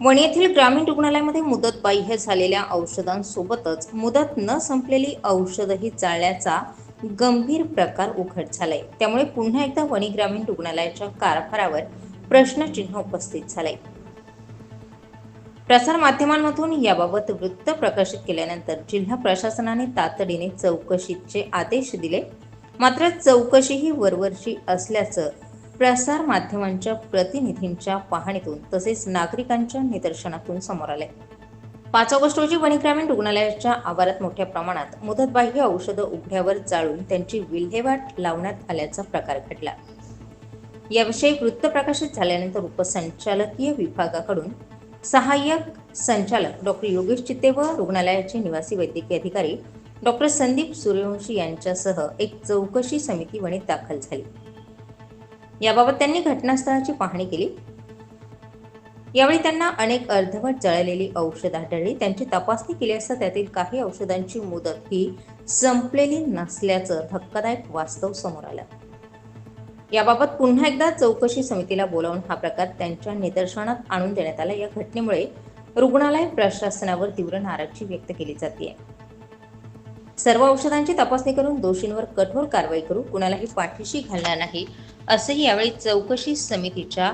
वणी येथील ग्रामीण रुग्णालयामध्ये मुदत बाह्य झालेल्या औषधांसोबतच मुदत न संपलेली औषधही चालण्याचा गंभीर प्रकार उघड झालाय. त्यामुळे पुन्हा एकदा वणी ग्रामीण रुग्णालयाच्या कारभारावर प्रश्नचिन्ह उपस्थित झालंय. प्रसार माध्यमांमधून याबाबत वृत्त प्रकाशित केल्यानंतर जिल्हा प्रशासनाने तातडीने चौकशीचे आदेश दिले. मात्र चौकशी ही वरवरची असल्याचं प्रसार माध्यमांच्या प्रतिनिधींच्या पाहणीतून तसेच नागरिकांच्या निदर्शनातून समोर आले. पाच ऑगस्ट रोजी वणी ग्रामीण रुग्णालयाच्या आवारात मोठ्या प्रमाणात मुदतबाह्य औषधं उघड्यावर जाळून त्यांची विल्हेवाट लावण्यात आल्याचा प्रकार घडला. याविषयी वृत्त प्रकाशित झाल्यानंतर उपसंचालकीय विभागाकडून सहाय्यक संचालक डॉक्टर योगेश चित्ते व रुग्णालयाचे निवासी वैद्यकीय अधिकारी डॉक्टर संदीप सूर्यवंशी यांच्यासह एक चौकशी समिती वणीत दाखल झाली. याबाबत त्यांनी घटनास्थळाची पाहणी केली. यावेळी त्यांना अनेक अर्धवट जळलेली औषध आढळली. त्यांची तपासणी केली असता त्यातील काही औषधांची मुदत ही संपलेली नसल्याचं धक्कादायक वास्तव समोर आलं. याबाबत पुन्हा एकदा चौकशी समितीला बोलावून हा प्रकार त्यांच्या निदर्शनात आणून देण्यात आला. या घटनेमुळे रुग्णालय प्रशासनावर तीव्र नाराजी व्यक्त केली जाते सर्व औषधांची तपासणी करून दोषींवर कठोर कारवाई करू कुणालाही पाठीशी घालणार नाही असंही यावेळी चौकशी समितीच्या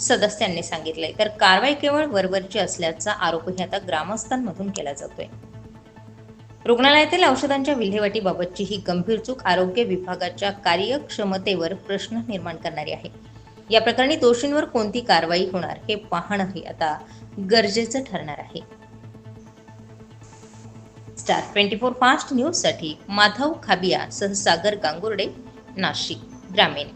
सदस्यांनी सांगितलंय. तर कारवाई केवळ वरवरची असल्याचा आरोपही आता ग्रामस्थांमधून केला जातोय. रुग्णालयातील औषधांच्या विल्हेवाटीबाबतची ही गंभीर चूक आरोग्य विभागाच्या कार्यक्षमतेवर प्रश्न निर्माण करणारी आहे. या प्रकरणी दोषींवर कोणती कारवाई होणार हे पाहणंही आता गरजेचं ठरणार आहे. स्टार ट्वेंटी फोर फास्ट न्यूजसाठी माधव खाबिया सहसागर गांगुर्डे नाशिक ग्रामीण.